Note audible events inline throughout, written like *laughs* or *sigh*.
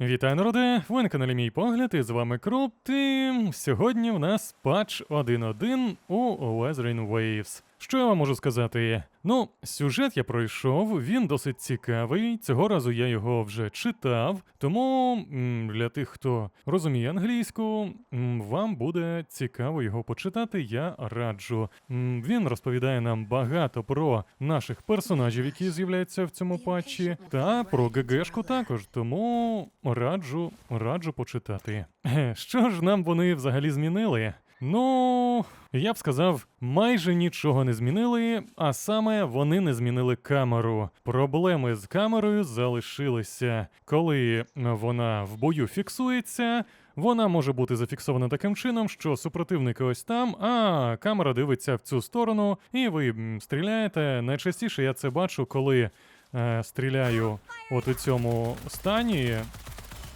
Вітаю, народи! Ви на каналі Мій Погляд, і з вами крупти сьогодні в нас патч 1.1 у Weathering Waves. Що я вам можу сказати? Ну, сюжет я пройшов, він досить цікавий. Цього разу я його вже читав, тому для тих, хто розуміє англійську, вам буде цікаво його почитати. Я раджу. Він розповідає нам багато про наших персонажів, які з'являються в цьому патчі, та про ГГшку також. Тому раджу, раджу почитати. Що ж нам вони взагалі змінили? Ну, я б сказав, майже нічого не змінили, а саме вони не змінили камеру. Проблеми з камерою залишилися. Коли вона в бою фіксується, вона може бути зафіксована таким чином, що супротивник ось там, а камера дивиться в цю сторону, і ви стріляєте. Найчастіше я це бачу, коли е, стріляю от у цьому стані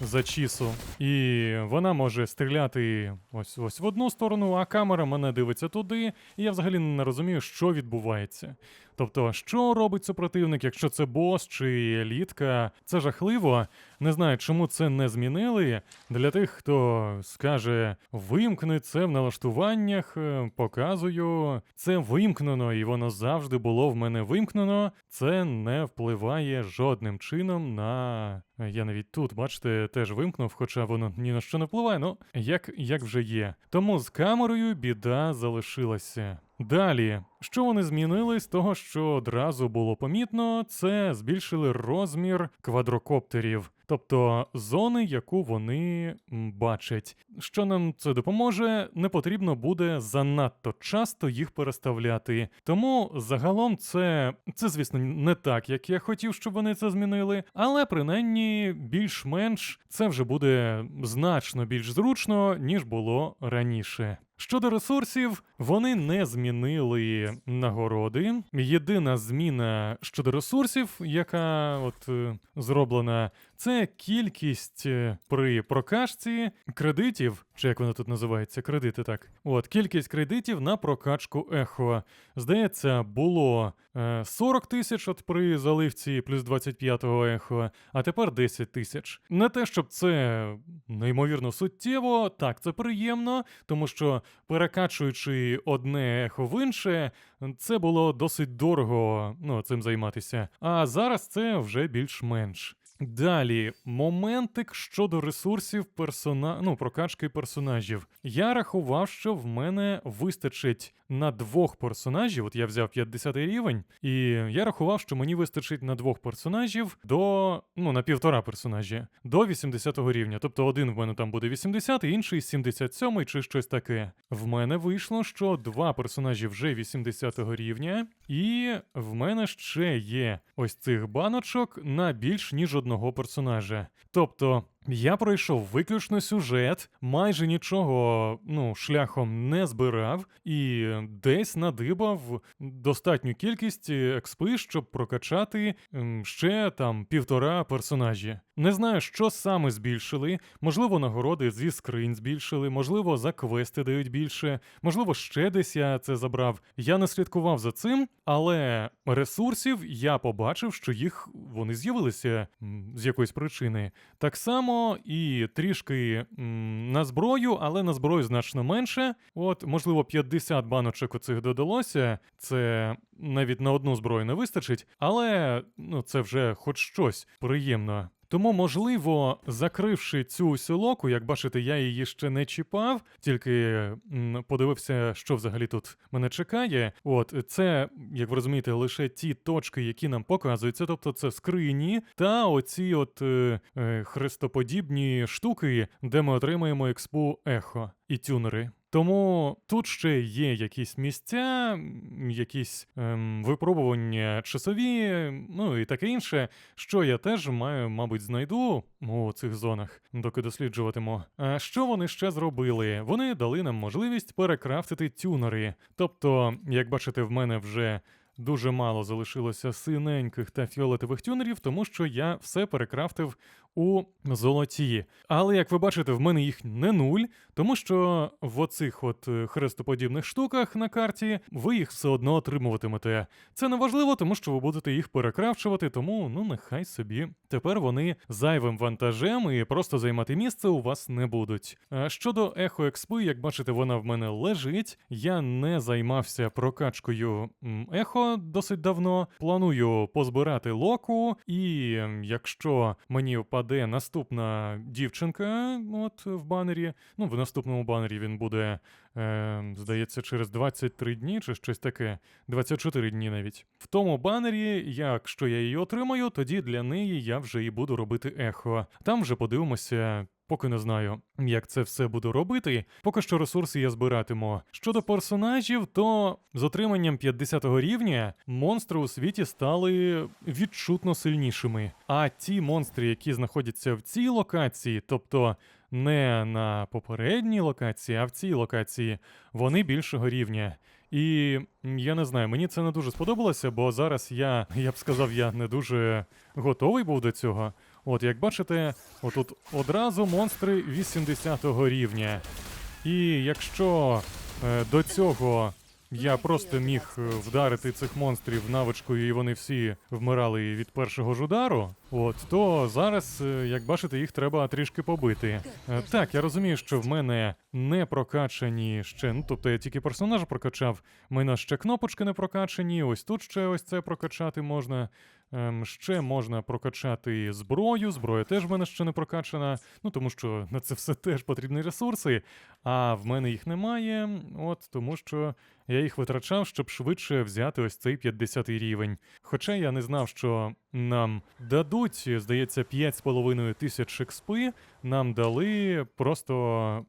зачісу. І вона може стріляти ось ось в одну сторону, а камера мене дивиться туди, і я взагалі не розумію, що відбувається. Тобто, що робить супротивник, якщо це бос чи елітка, це жахливо. Не знаю, чому це не змінили. Для тих, хто скаже вимкни це в налаштуваннях, е, показую. Це вимкнено, і воно завжди було в мене вимкнено. Це не впливає жодним чином на. Я навіть тут, бачите, теж вимкнув, хоча воно ні на що не впливає, ну як, як вже є. Тому з камерою біда залишилася. Далі, що вони змінили з того, що одразу було помітно, це збільшили розмір квадрокоптерів, тобто зони, яку вони бачать. Що нам це допоможе, не потрібно буде занадто часто їх переставляти. Тому загалом це, це звісно, не так, як я хотів, щоб вони це змінили, але принаймні більш-менш це вже буде значно більш зручно, ніж було раніше. Щодо ресурсів, вони не змінили нагороди. Єдина зміна щодо ресурсів, яка от е, зроблена, це кількість е, при прокачці кредитів, чи як воно тут називається, кредити так. От кількість кредитів на прокачку ехо. Здається, було е, 40 тисяч от при заливці плюс 25-го ехо, а тепер 10 тисяч. Не те, щоб це неймовірно суттєво, так, це приємно, тому що перекачуючи одне ехо в інше, це було досить дорого ну, цим займатися. А зараз це вже більш-менш. Далі, моментик щодо ресурсів персона... ну, прокачки персонажів. Я рахував, що в мене вистачить на двох персонажів. От я взяв 50 рівень, і я рахував, що мені вистачить на двох персонажів до ну на півтора персонажі до 80 рівня. Тобто один в мене там буде 80, інший 77 чи щось таке. В мене вийшло, що два персонажі вже 80 рівня, і в мене ще є ось цих баночок на більш ніж одного персонажа. Тобто. Я пройшов виключно сюжет, майже нічого ну, шляхом не збирав, і десь надибав достатню кількість експи, щоб прокачати ем, ще там півтора персонажі. Не знаю, що саме збільшили. Можливо, нагороди зі скринь збільшили, можливо, за квести дають більше, можливо, ще десь я це забрав. Я не слідкував за цим, але ресурсів я побачив, що їх вони з'явилися з якоїсь причини. Так само і трішки м, на зброю, але на зброю значно менше. От, можливо, 50 баночок оцих додалося. Це навіть на одну зброю не вистачить, але ну, це вже хоч щось приємно. Тому, можливо, закривши цю сілоку, як бачите, я її ще не чіпав, тільки подивився, що взагалі тут мене чекає. От це, як ви розумієте, лише ті точки, які нам показуються, тобто це скрині та оці от е, е, хрестоподібні штуки, де ми отримаємо експу ехо і тюнери. Тому тут ще є якісь місця, якісь ем, випробування часові, ну і таке інше, що я теж маю, мабуть, знайду у цих зонах, доки досліджуватиму. А що вони ще зробили? Вони дали нам можливість перекрафтити тюнери. Тобто, як бачите, в мене вже. Дуже мало залишилося синеньких та фіолетових тюнерів, тому що я все перекрафтив у золоті. Але як ви бачите, в мене їх не нуль, тому що в оцих от е, хрестоподібних штуках на карті ви їх все одно отримуватимете. Це не важливо, тому що ви будете їх перекравчувати, тому ну нехай собі. Тепер вони зайвим вантажем і просто займати місце у вас не будуть. Щодо ехо експи, як бачите, вона в мене лежить. Я не займався прокачкою ехо досить давно. Планую позбирати локу, і якщо мені впаде наступна дівчинка, от в банері, ну в наступному банері він буде, е, здається, через 23 дні чи щось таке, 24 дні навіть. В тому банері, якщо я її отримаю, тоді для неї я вже і буду робити ехо. Там вже подивимося. Поки не знаю, як це все буду робити. Поки що ресурси я збиратиму. Щодо персонажів, то з отриманням 50-го рівня монстри у світі стали відчутно сильнішими. А ті монстри, які знаходяться в цій локації, тобто не на попередній локації, а в цій локації, вони більшого рівня. І я не знаю, мені це не дуже сподобалося, бо зараз я, я б сказав, я не дуже готовий був до цього. От, як бачите, отут одразу монстри 80-го рівня. І якщо е, до цього я просто міг е, вдарити цих монстрів навичкою, і вони всі вмирали від першого ж удару, от то зараз, е, як бачите, їх треба трішки побити. Е, так, я розумію, що в мене не прокачані ще. Ну тобто я тільки персонажа прокачав, в мене ще кнопочки не прокачані. Ось тут ще ось це прокачати можна. Ем, ще можна прокачати зброю. Зброя теж в мене ще не прокачана. Ну тому що на це все теж потрібні ресурси. А в мене їх немає. От тому що я їх витрачав, щоб швидше взяти ось цей 50 рівень. Хоча я не знав, що нам дадуть, здається, 5,5 тисяч експи. Нам дали просто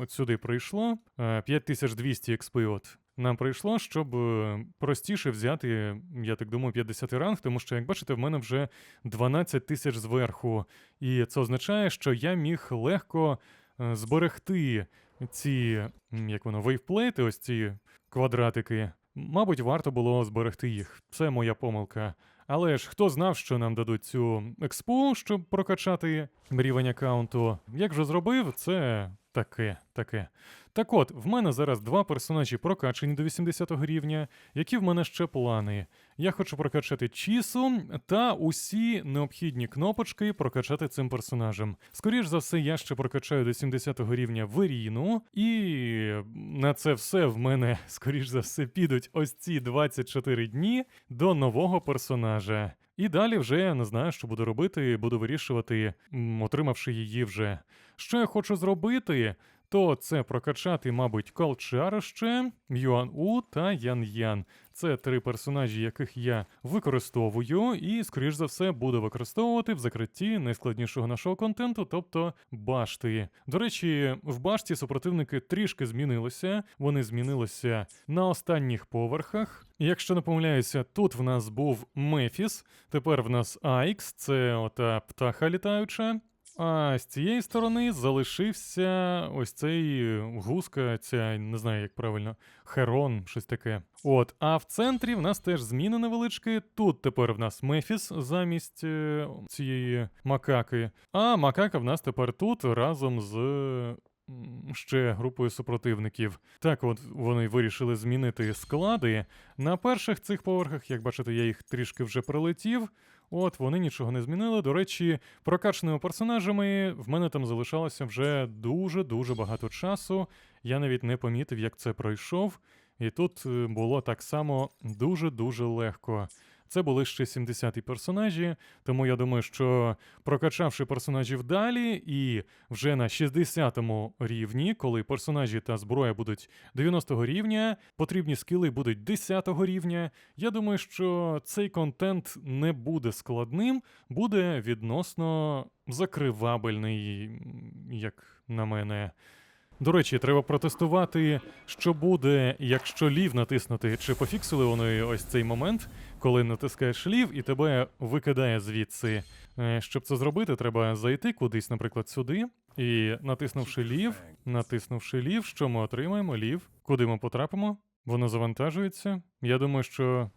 от сюди прийшло е, 5200 експи. От. Нам прийшло, щоб е, простіше взяти, я так думаю, 50 ранг, тому що, як бачите, в мене вже 12 тисяч зверху. І це означає, що я міг легко е, зберегти ці, як воно, вейвплейти, ось ці квадратики. Мабуть, варто було зберегти їх. Це моя помилка. Але ж хто знав, що нам дадуть цю експу, щоб прокачати рівень аккаунту? Як вже зробив, це таке, таке. Так от, в мене зараз два персонажі прокачані до 80 рівня. Які в мене ще плани? Я хочу прокачати Чісу та усі необхідні кнопочки прокачати цим персонажем. Скоріш за все, я ще прокачаю до 70 рівня Веріну, і на це все в мене, *laughs* скоріш за все, підуть ось ці 24 дні до нового персонажа. І далі вже я не знаю, що буду робити, буду вирішувати, отримавши її вже. Що я хочу зробити? То це прокачати, мабуть, Колчара ще, Юан У та Ян Ян. Це три персонажі, яких я використовую, і, скоріш за все, буду використовувати в закритті найскладнішого нашого контенту, тобто башти. До речі, в башті супротивники трішки змінилися. Вони змінилися на останніх поверхах. Якщо не помиляюся, тут в нас був Мефіс, тепер в нас Айкс, це ота птаха літаюча. А з цієї сторони залишився ось цей гуска, ця не знаю, як правильно, Херон, щось таке. От, а в центрі в нас теж зміни невеличкі. Тут тепер в нас Мефіс замість е, цієї макаки. А макака в нас тепер тут разом з. Ще групою супротивників. Так, от вони вирішили змінити склади. На перших цих поверхах, як бачите, я їх трішки вже прилетів. От вони нічого не змінили. До речі, прокачаними персонажами в мене там залишалося вже дуже-дуже багато часу. Я навіть не помітив, як це пройшов. І тут е, було так само дуже-дуже легко. Це були ще 70-ті персонажі, тому я думаю, що прокачавши персонажів далі, і вже на 60-му рівні, коли персонажі та зброя будуть 90-го рівня, потрібні скіли будуть 10-го рівня. Я думаю, що цей контент не буде складним, буде відносно закривабельний, як на мене. До речі, треба протестувати, що буде, якщо лів натиснути. Чи пофіксили вони ось цей момент, коли натискаєш лів і тебе викидає звідси. Е, Щоб це зробити, треба зайти кудись, наприклад, сюди. І натиснувши лів, натиснувши лів, що ми отримаємо? Лів. Куди ми потрапимо? Воно завантажується. Я думаю, що.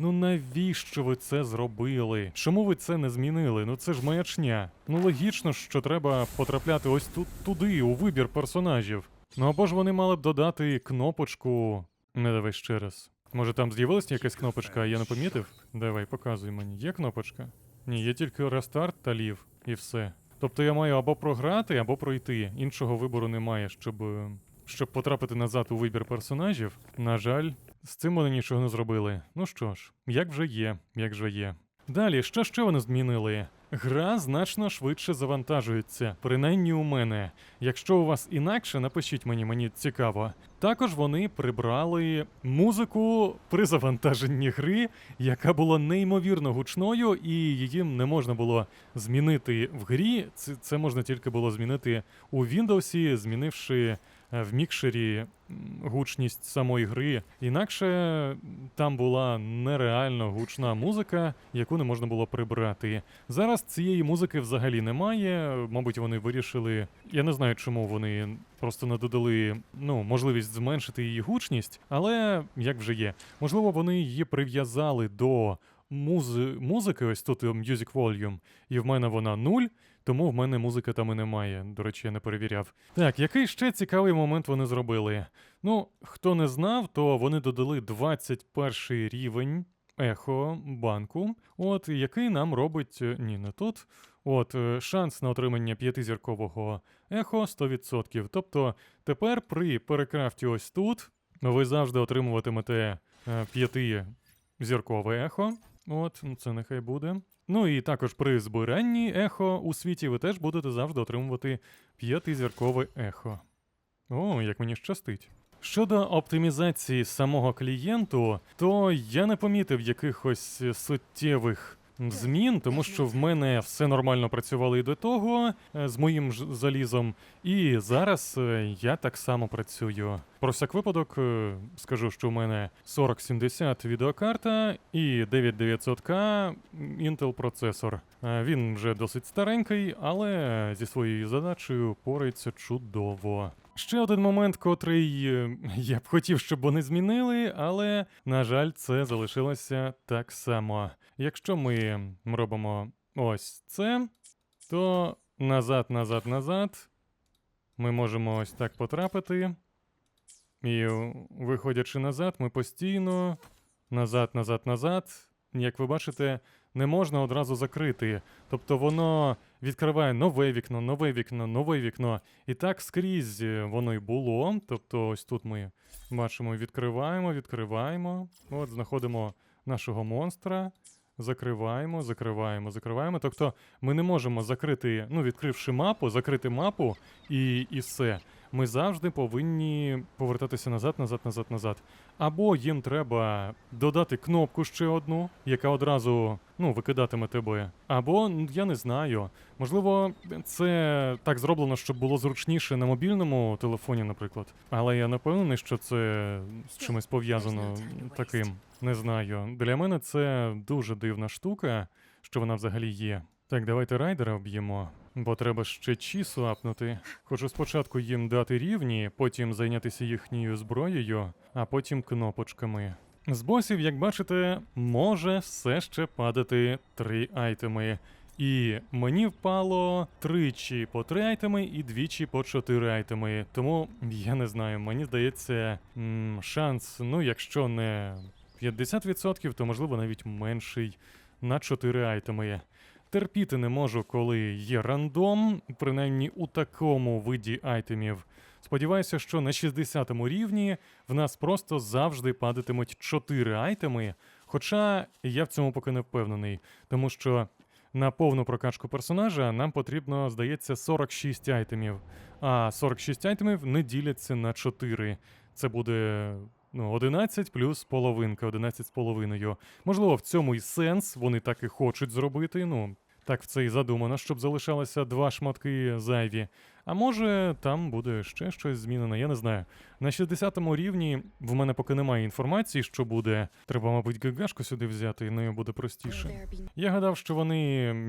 Ну навіщо ви це зробили? Чому ви це не змінили? Ну це ж маячня. Ну логічно, що треба потрапляти ось тут туди, у вибір персонажів. Ну або ж вони мали б додати кнопочку. Не давай ще раз. Може там з'явилася якась кнопочка, а я не помітив? Давай, показуй мені. Є кнопочка? Ні, є тільки рестарт та лів, і все. Тобто я маю або програти, або пройти. Іншого вибору немає, щоб. Щоб потрапити назад у вибір персонажів. На жаль, з цим вони нічого не зробили. Ну що ж, як вже є, як же є. Далі, що ще вони змінили? Гра значно швидше завантажується, принаймні у мене. Якщо у вас інакше, напишіть мені, мені цікаво. Також вони прибрали музику при завантаженні гри, яка була неймовірно гучною, і її не можна було змінити в грі. Це, можна тільки було змінити у Windows, змінивши в мікшері гучність самої гри. Інакше там була нереально гучна музика, яку не можна було прибрати. Зараз цієї музики взагалі немає. Мабуть, вони вирішили. Я не знаю, чому вони просто не додали ну, можливість зменшити її гучність, але як вже є. Можливо, вони її прив'язали до музи... музики, ось тут е, Music Volume, і в мене вона нуль, тому в мене музики там і немає. До речі, я не перевіряв. Так, який ще цікавий момент вони зробили? Ну, хто не знав, то вони додали 21 рівень ехо банку, от який нам робить. е, Ні, не тут. От, е, шанс на отримання п'ятизіркового ехо 100%. Тобто тепер при перекрафті ось тут ви завжди отримуватимете е, п'ятизіркове ехо. От, ну, це нехай буде. Ну і також при збиранні ехо у світі ви теж будете завжди отримувати п'ятизіркове ехо. О, як мені щастить. Щодо оптимізації самого клієнту, то я не помітив якихось суттєвих змін, тому що в мене все нормально працювало і до того е, з моїм ж залізом, і зараз е, я так само працюю. Про всяк випадок е, скажу, що в мене 4070 відеокарта і 9900K Intel процесор. Він вже досить старенький, але зі своєю задачею порається чудово. Ще один момент, котрий е, я б хотів, щоб вони змінили, але, на жаль, це залишилося так само. Якщо ми робимо ось це, то назад, назад, назад ми можемо ось так потрапити. І е, виходячи назад, ми постійно назад, назад, назад. Як ви бачите, не можна одразу закрити. Тобто воно відкриває нове вікно, нове вікно, нове вікно. І так скрізь е, воно й було. Тобто, ось тут ми бачимо, відкриваємо, відкриваємо. От знаходимо нашого монстра. Закриваємо, закриваємо, закриваємо. Тобто ми не можемо закрити, ну, відкривши мапу, закрити мапу і, і все. Ми завжди повинні повертатися назад, назад, назад, назад. Або їм треба додати кнопку ще одну, яка одразу ну, викидатиме тебе. Або я не знаю. Можливо, це так зроблено, щоб було зручніше на мобільному телефоні, наприклад. Але я не впевнений, що це з чимось пов'язано таким. Не знаю. Для мене це дуже дивна штука, що вона взагалі є. Так, давайте райдера об'ємо, бо треба ще чісу апнути. Хочу спочатку їм дати рівні, потім зайнятися їхньою зброєю, а потім кнопочками. З босів, як бачите, може все ще падати три айтеми. І мені впало тричі по три айтеми і двічі по чотири айтеми. Тому я не знаю, мені здається, шанс, ну якщо не 50%, то можливо навіть менший на 4 айтеми. Терпіти не можу, коли є рандом, принаймні у такому виді айтемів. Сподіваюся, що на 60-му рівні в нас просто завжди падатимуть 4 айтеми. Хоча я в цьому поки не впевнений, тому що на повну прокачку персонажа нам потрібно, здається, 46 айтемів. А 46 айтемів не діляться на 4. Це буде ну, 11 плюс половинка, 11 з половиною. Можливо, в цьому і сенс, вони так і хочуть зробити. Ну, так в це і задумано, щоб залишалося два шматки зайві. А може, там буде ще щось змінено, я не знаю. На 60-му рівні в мене поки немає інформації, що буде. Треба, мабуть, ГГшку сюди взяти, і нею буде простіше. Я гадав, що вони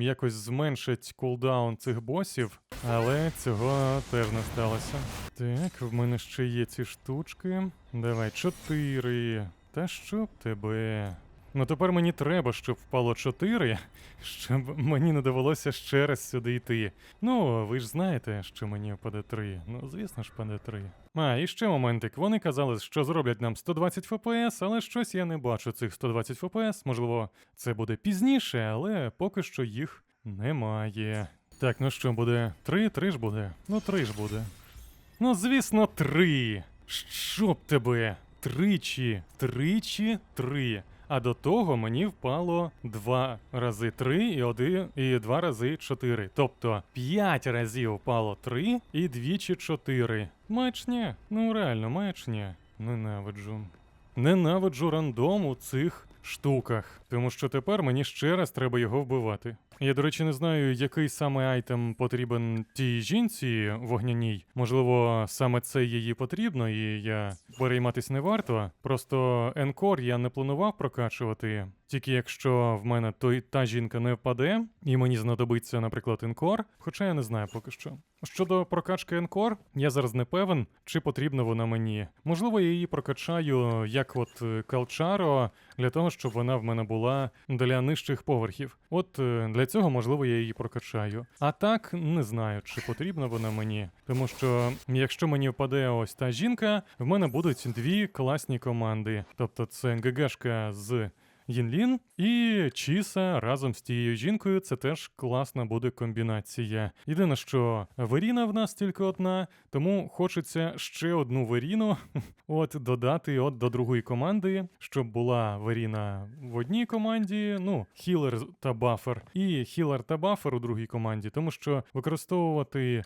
якось зменшать кулдаун цих босів, але цього теж не сталося. Так, в мене ще є ці штучки. Давай, чотири. Та що тебе? Ну тепер мені треба, щоб впало 4, щоб мені не довелося ще раз сюди йти. Ну, ви ж знаєте, що мені впаде 3. Ну, звісно ж, впаде 3. А, і ще моментик. Вони казали, що зроблять нам 120 ФПС, але щось я не бачу цих 120 ФПС. Можливо, це буде пізніше, але поки що їх немає. Так, ну що буде? 3, 3 ж буде. Ну, 3 ж буде. Ну, звісно, 3. Щоб тебе? Тричі, тричі, три. А до того мені впало два рази три і один і два рази чотири. Тобто п'ять разів впало три і двічі чотири. Маячня. Ну реально, маячня. Ненавиджу. Ненавиджу рандом у цих штуках, тому що тепер мені ще раз треба його вбивати. Я, до речі, не знаю, який саме айтем потрібен тій жінці вогняній. Можливо, саме це її потрібно, і я перейматись не варто. Просто енкор я не планував прокачувати. Тільки якщо в мене той та жінка не впаде, і мені знадобиться, наприклад, інкор, хоча я не знаю поки що. Щодо прокачки енкор, я зараз не певен, чи потрібна вона мені. Можливо, я її прокачаю як от е, Калчаро, для того, щоб вона в мене була для нижчих поверхів. От е, для цього, можливо, я її прокачаю. А так не знаю, чи потрібна вона мені. Тому що якщо мені впаде ось та жінка, в мене будуть дві класні команди. Тобто це ГГшка з. Їнлін і Чіса разом з тією жінкою. Це теж класна буде комбінація. Єдине, що Веріна в нас тільки одна, тому хочеться ще одну Веріну. *laughs* От додати от до другої команди, щоб була Веріна в одній команді, ну, хілер та бафер, і хілер та бафер у другій команді, тому що використовувати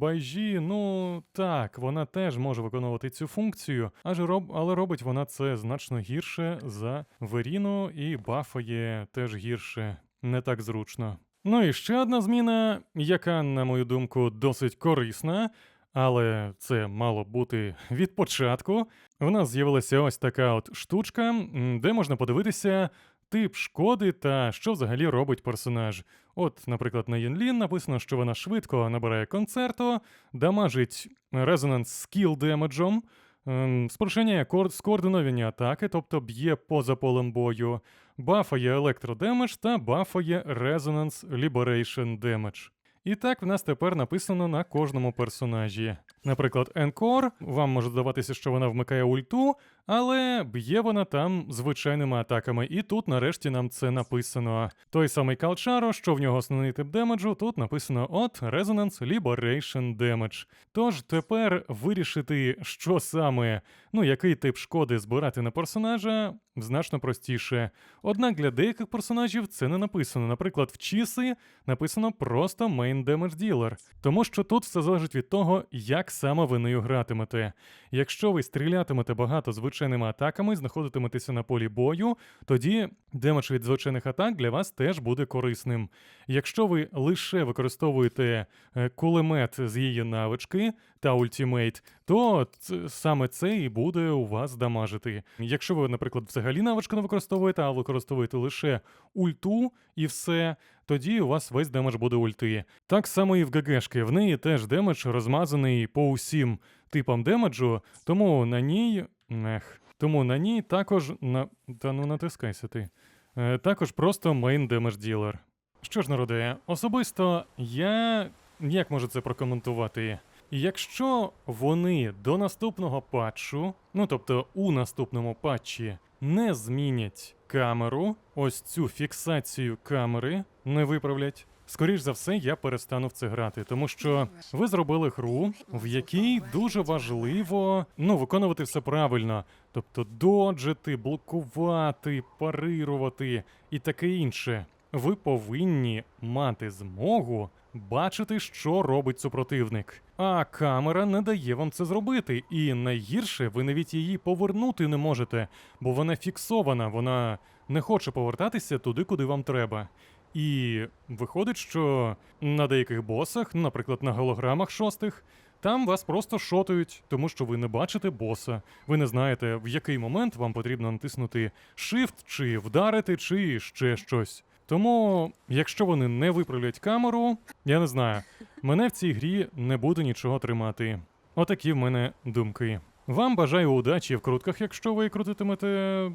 байжі, ну так, вона теж може виконувати цю функцію, аж роб, але робить вона це значно гірше за Веріну і бафає теж гірше, не так зручно. Ну і ще одна зміна, яка, на мою думку, досить корисна, але це мало бути від початку. В нас з'явилася ось така от штучка, де можна подивитися тип шкоди та що взагалі робить персонаж. От, наприклад, на Єнлін написано, що вона швидко набирає концерту, дамажить резонанс скіл демеджом, ем, спорушення скоординовані атаки, тобто б'є поза полем бою, бафає електродемедж та бафає резонанс Liberation Damage. І так в нас тепер написано на кожному персонажі. Наприклад, Encore, вам може здаватися, що вона вмикає ульту, але б'є вона там звичайними атаками, і тут нарешті нам це написано. Той самий Калчаро, що в нього основний тип демеджу, тут написано от Resonance Liberation Damage. Тож тепер вирішити, що саме, ну який тип шкоди збирати на персонажа, значно простіше. Однак для деяких персонажів це не написано. Наприклад, в Чіси написано просто Main Damage Dealer, тому що тут все залежить від того, як саме ви нею гратимете. Якщо ви стрілятимете багато звичайними атаками, знаходитиметеся на полі бою, тоді демедж від звичайних атак для вас теж буде корисним. Якщо ви лише використовуєте е, кулемет з її навички та ультімейт, то саме це і буде у вас дамажити. Якщо ви, наприклад, взагалі навичку не використовуєте, а використовуєте лише ульту і все, тоді у вас весь демедж буде ульти. Так само і в ГГшки. В неї теж демедж розмазаний по усім типам демеджу, тому на ній. Ех. Тому на ній також на. Та ну натискайся ти. Е, також просто main damage dealer. Що ж, народе, особисто я як можу це прокоментувати? Якщо вони до наступного патчу, ну тобто у наступному патчі, не змінять камеру, ось цю фіксацію камери не виправлять. Скоріш за все, я перестану в це грати, тому що ви зробили гру, в якій дуже важливо ну, виконувати все правильно. Тобто доджити, блокувати, парирувати і таке інше. Ви повинні мати змогу бачити, що робить супротивник. А камера не дає вам це зробити. І найгірше, ви навіть її повернути не можете, бо вона фіксована, вона не хоче повертатися туди, куди вам треба. І виходить, що на деяких босах, ну, наприклад, на голограмах шостих, там вас просто шотають, тому що ви не бачите боса. Ви не знаєте, в який момент вам потрібно натиснути Shift, чи вдарити, чи ще щось. Тому, якщо вони не виправлять камеру, я не знаю, мене в цій грі не буде нічого тримати. Отакі в мене думки. Вам бажаю удачі в крутках, якщо ви крутитимете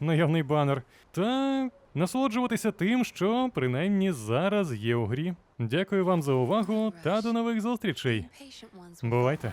наявний банер. Та насолоджуватися тим, що принаймні зараз є у грі. Дякую вам за увагу та до нових зустрічей. Бувайте.